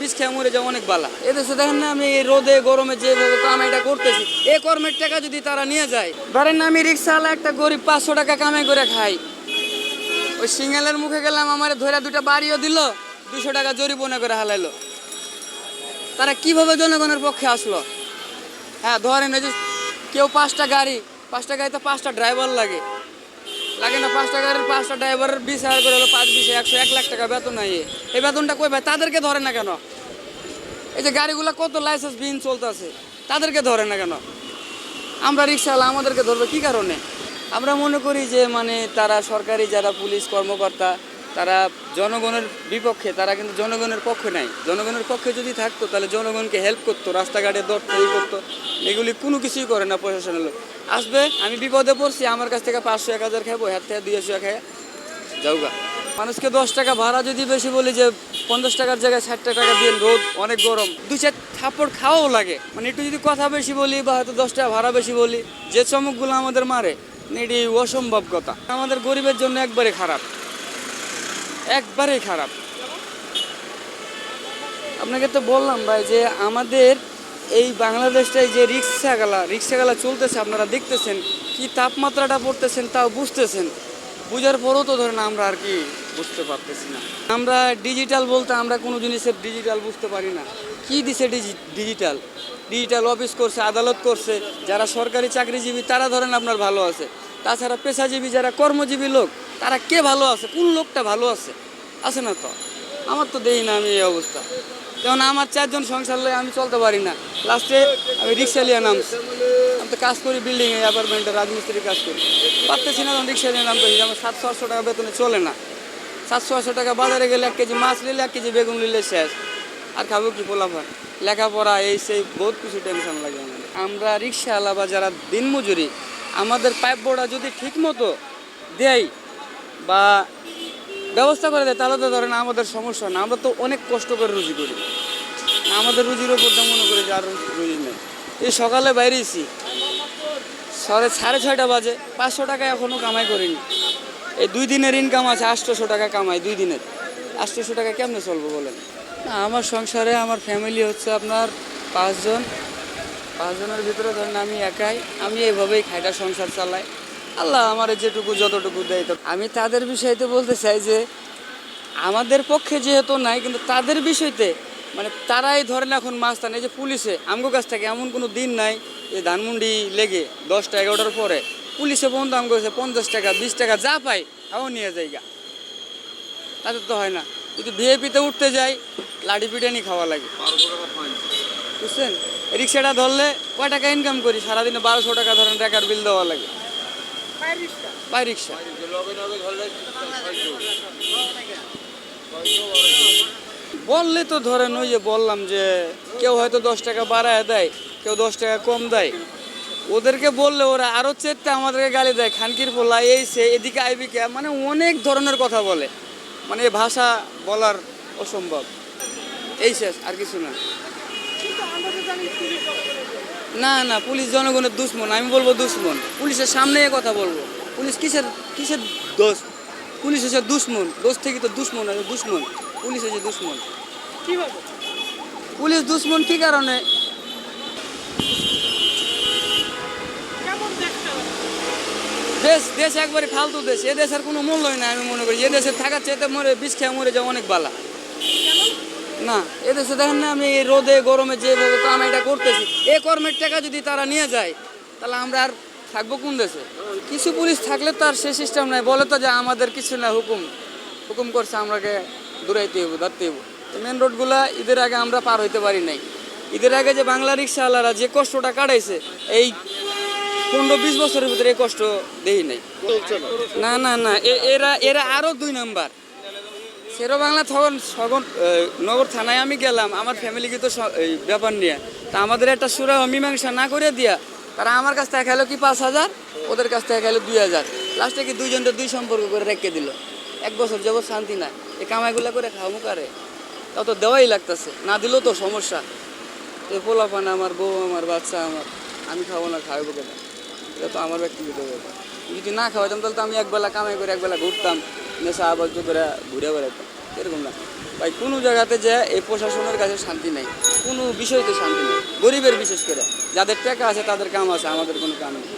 বিষ খেয়ে মরে বালা। এ দেশে দেখেন না আমি রোদে, গরমে যেভাবে করতেছি। এ কর্মের টাকা যদি তারা নিয়ে যায় একটা গরিব পাঁচশো টাকা কামাই করে ওই মুখে গেলাম, আমার ধরে দুটা বাড়িও দিল দুশো টাকা করে হালাইলো। তারা কীভাবে জনগণের পক্ষে আসলো? হ্যাঁ ধরেন কেউ পাঁচটা গাড়ি, পাঁচটা গাড়িতে পাঁচটা ড্রাইভার লাগে। লাগে না পাঁচটা গাড়ির পাঁচটা ড্রাইভারের বিশ হাজার করে হলো পাঁচ বিশে, একশো, এক লাখ টাকা বেতন নাই। এই বেতনটা কই ভাই? তাদেরকে ধরে না কেন? এই যে গাড়িগুলো কত লাইসেন্স বিহীন চলতেছে, তাদেরকে ধরে না কেন? আমরা রিক্সাওয়ালা আমাদেরকে ধরবে কি কারণে? আমরা মনে করি যে মানে তারা সরকারি যারা পুলিশ কর্মকর্তা, তারা জনগণের বিপক্ষে, তারা কিন্তু জনগণের পক্ষে নাই। জনগণের পক্ষে যদি থাকতো, তাহলে জনগণকে হেল্প করতো, রাস্তাঘাটে ধরতো এই করতো। এগুলি কোনো কিছুই করে না প্রশাসনের লোক। আসবে? আমি বিপদে পড়ছি, আমার কাছ থেকে পাঁচশো, এক হাজার খাব হাত থেকে দুইশো খাই। যাওগা। মানুষকে দশ টাকা ভাড়া যদি বেশি বলি যে পঞ্চাশ টাকার জায়গায় ষাট টাকা দিয়ে রোদ, অনেক গরম। দুই চার থাপড় খাওয়াও লাগে। মানে একটু যদি কথা বেশি বলি বা হয়তো দশ টাকা ভাড়া বেশি বলি, যে চমকগুলো আমাদের মারে, এটি অসম্ভব কথা। আমাদের গরিবের জন্য একবারে খারাপ। একবারেই খারাপ। আপনাকে তো বললাম ভাই যে আমাদের এই বাংলাদেশটায় যে রিক্সাগালা রিক্সাগালা চলতেছে, আপনারা দেখতেছেন কি তাপমাত্রাটা পড়তেছেন তাও বুঝতেছেন। বুঝার পরও তো ধরেন আমরা আর কি বুঝতে পারতেছি না। আমরা ডিজিটাল বলতে আমরা কোনো জিনিসের ডিজিটাল বুঝতে পারি না। কি দিছে ডিজিটাল ডিজিটাল অফিস করছে, আদালত করছে, যারা সরকারি চাকরিজীবী, তারা ধরেন আপনার ভালো আছে। তাছাড়া পেশাজীবী যারা কর্মজীবী লোক, তারা কে ভালো আছে? কোন লোকটা ভালো আছে? আছে না তো? আমার তো দেই না আমি এই অবস্থা। যেমন আমার চারজন সংসার লয়ে আমি চলতে পারি না। লাস্টে আমি রিক্সা নিয়ে নামছি। আমি তো কাজ করি বিল্ডিংয়ে অ্যাপার্টমেন্টে রাজমিস্ত্রি কাজ করি। পারতেছি না তখন রিক্সা নিয়ে নামতেছি আমার সাতশো আটশো টাকা বেতনে চলে না। সাতশো আটশো টাকা বাজারে গেলে এক কেজি মাছ নিলে এক কেজি বেগুন নিলে শেষ। আর খাব কি পোলাফান লেখাপড়া, এই সেই বহুত কিছু টেনশন লাগে আমাদের আমরা রিক্সাওয়ালা বা যারা দিনমজুরি, আমাদের পাইপ বোর্ডা যদি ঠিক মতো দেয় বা ব্যবস্থা করে দেয়। তাহলে তো ধরেন আমাদের সমস্যা না। আমরা তো অনেক কষ্ট করে রুজি করি। আমাদের রুজির ওপর তো মনে করি যে আর রুজি নেই এই সকালে বাইরেছি। সাড়ে সাড়ে ছয়টা বাজে। পাঁচশো টাকা এখনও কামাই করিনি। এই দুই দিনের ইনকাম আছে, আটশোশো টাকা কামাই দুই দিনের। আটশোশো টাকা কেমনে চলবো বলেন? না, আমার সংসারে আমার ফ্যামিলি হচ্ছে আপনার পাঁচজন। পাঁচজনের ভিতরে ধরেন আমি একাই। আমি এইভাবেই খাইটা সংসার চালাই। আল্লাহ আমার যেটুকু, যতটুকু দেয় আমি তাদের বিষয়তে বলতে চাই যে, আমাদের পক্ষে যেহেতু নাই, কিন্তু তাদের বিষয়তে মানে তারাই ধরেন এখন মাছ টানে এই যে পুলিশে, আমগো কাছ থেকে এমন কোনো দিন নাই যে ধানমন্ডি লেগে দশটা, এগারোটার পরে পুলিশে পর্যন্ত আমগো কাছে পঞ্চাশ টাকা, বিশ টাকা যা পাই তাও নিয়ে যাই গা তাদের তো হয় না। যদি ভিআইপিতে উঠতে যাই, লাঠি পিটানি খাওয়া লাগে। বুঝছেন? রিক্সাটা ধরলে কয় টাকা ইনকাম করি? সারাদিনে বারোশো টাকা ধরেন টাকার বিল দেওয়া লাগে। বাই রিক্সা। বললে তো ধরেন ওই যে বললাম যে কেউ হয়তো দশ টাকা বাড়ায় দেয়, কেউ দশ টাকা কম দেয়। ওদেরকে বললে ওরা আরও চেতে আমাদেরকে গালি দেয়, খানকির পোলা এই সে, এদিকে আইবিকে মানে অনেক ধরনের কথা বলে। মানে ভাষা বলার অসম্ভব। এই শেষ, আর কিছু না। না না পুলিশ জনগণের দুশ্মন আমি বলব দুশ্মন। পুলিশের সামনে কথা বলব। পুলিশ কিসের কিসের দোষ? পুলিশ হচ্ছে দুশ্মন। দোষ থেকে তো দুশ্মন আছে দুশ্মন। পুলিশ হচ্ছে দুশ্মন। কীভাবে পুলিশ দুশ্মন কি কারণে? দেশ দেশ একবারে ফালতু দেশ। এ দেশের কোনো মূল্যই নাই আমি মনে করি। এ দেশে থাকার চাইতে মরে বিষ খেয়ে মরে যাওয়া অনেক বালা। না এদেশে দেশে দেখেন না আমি এই রোদে গরমে যেভাবে কামাইটা করতেছি এ কর্মের টাকা যদি তারা নিয়ে যায় তাহলে আমরা আর থাকব কোন দেশে? কিছু পুলিশ থাকলে তো আর সে সিস্টেম নাই বলে তো যে আমাদের কিছু না হুকুম। হুকুম করছে আমরাকে দূরাইতে হইব ধরতে হইব। মেন রোডগুলা ঈদের আগে আমরা পার হইতে পারি নাই। ঈদের আগে যে বাংলা রিক্সাওয়ালারা যে কষ্টটা কাটাইছে এই পনেরো বিশ বছরের ভিতরে এই কষ্ট দেই নাই। না। না না এরা এরা আরও দুই নাম্বার। সেরো বাংলা তখন সগন নগর থানায় আমি গেলাম, আমার ফ্যামিলিকে তো ব্যাপার নিয়ে। তা আমাদের একটা সুরা মীমাংসা না করে দিয়া তারা আমার কাছ থেকে খেলো কি পাঁচ হাজার, ওদের কাছ থেকে খেলো দুই হাজার। লাস্টে কি দুইজনটা দুই সম্পর্ক করে রেখে দিল। এক বছর যাব শান্তি নাই। এই কামাইগুলা করে খাওয়া মুখারে তা তো দেওয়াই লাগতেছে, না দিলেও তো সমস্যা। তো পোলাপান আমার, বউ আমার, বাচ্চা আমার, আমি খাব না খাওয়াবো কেন? এটা তো আমার ব্যক্তিগত ব্যাপার। যদি না খাওয়াতাম তাহলে তো আমি একবেলা কামাই করে একবেলা ঘুরতাম। নেশা আবদ্ধ করে ঘুরে বেড়াতো এরকম না। ভাই, কোনো জায়গাতে যে এই প্রশাসনের কাছে শান্তি নেই, কোনো বিষয়তে শান্তি নেই। গরিবের বিশেষ করে, যাদের টাকা আছে তাদের কাম আছে, আমাদের কোনো কাম নেই।